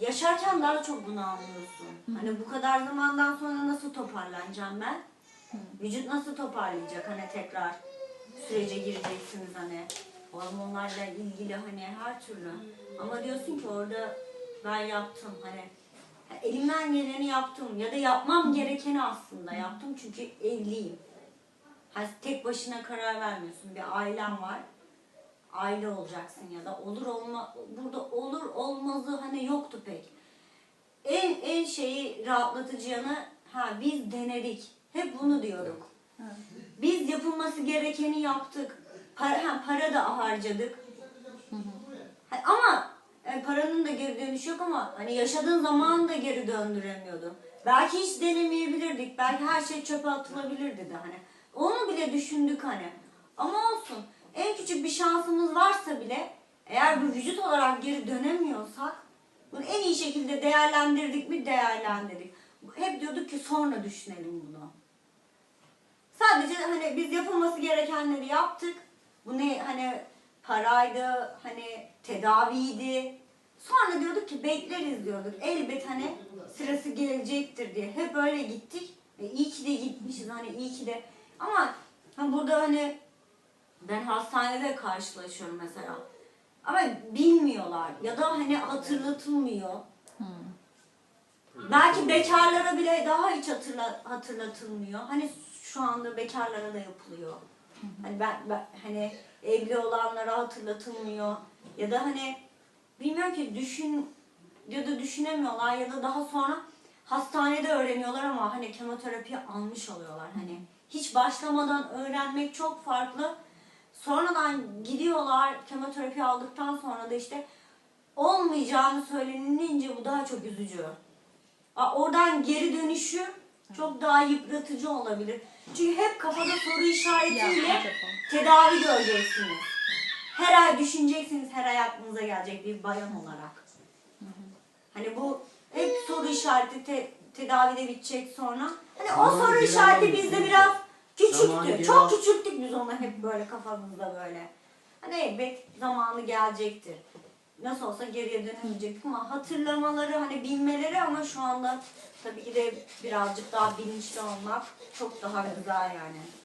Yaşarken daha çok bunu anlıyorsun. Hani bu kadar zamandan sonra nasıl toparlanacağım ben? Vücut nasıl toparlayacak hani tekrar sürece gireceksiniz hani hormonlarla ilgili hani her türlü. Ama diyorsun ki orada ben yaptım hani elimden geleni yaptım ya da yapmam gerekeni aslında yaptım çünkü evliyim. Hani tek başına karar vermiyorsun. Bir ailen var. Aile olacaksın ya da olur olma burada olur olmazı hani yoktu pek. En en şeyi rahatlatıcı yanı ha biz denedik. Hep bunu diyorum. Biz yapılması gerekeni yaptık. Para, ha, para da harcadık. Ha, Ama e, paranın da geri dönüşü yok ama hani yaşadığın zamanı da geri döndüremiyordun. Belki hiç denemeyebilirdik. Belki her şey çöpe atılabilirdi de hani. Onu bile düşündük hani. Ama olsun. En küçük bir şansımız varsa bile eğer bir vücut olarak geri dönemiyorsak bunu en iyi şekilde değerlendirdik mi değerlendirdik. Hep diyorduk ki sonra düşünelim bunu. Sadece hani biz yapılması gerekenleri yaptık. Bu ne hani paraydı, hani tedaviydi. Sonra diyorduk ki bekleriz diyorduk. Elbet hani sırası gelecektir diye. Hep öyle gittik. E, iyi ki de gitmişiz hani iyi ki de. Ama hani burada hani ben hastanede karşılaşıyorum mesela. Ama bilmiyorlar ya da hani hatırlatılmıyor. Belki bekarlara bile daha hiç hatırla, hatırlatılmıyor. Hani şu anda bekarlara da yapılıyor. Hani ben, ben hani evli olanlara hatırlatılmıyor ya da hani bilmiyorum ki düşün ya da düşünemiyorlar ya da daha sonra hastanede öğreniyorlar ama hani kemoterapi almış oluyorlar hani hiç başlamadan öğrenmek çok farklı. Sonradan gidiyorlar kemoterapi aldıktan sonra da işte olmayacağını söylenilince bu daha çok üzücü. Aa, Oradan geri dönüşü çok daha yıpratıcı olabilir. Çünkü hep kafada soru işaretiyle tedavi göreceksiniz. Her ay düşüneceksiniz, her ay aklınıza gelecek bir bayan olarak. Hani bu hep soru işareti te, tedavide bitecek sonra. Hani o soru işareti bizde biraz Zamanı küçüktü. Çok al- küçülttük biz onu hep böyle kafamızda böyle. Hani elbet zamanı gelecektir. Nasıl olsa geriye dönemeyecektik ama hatırlamaları hani bilmeleri ama şu anda tabii ki de birazcık daha bilinçli olmak çok daha güzel yani.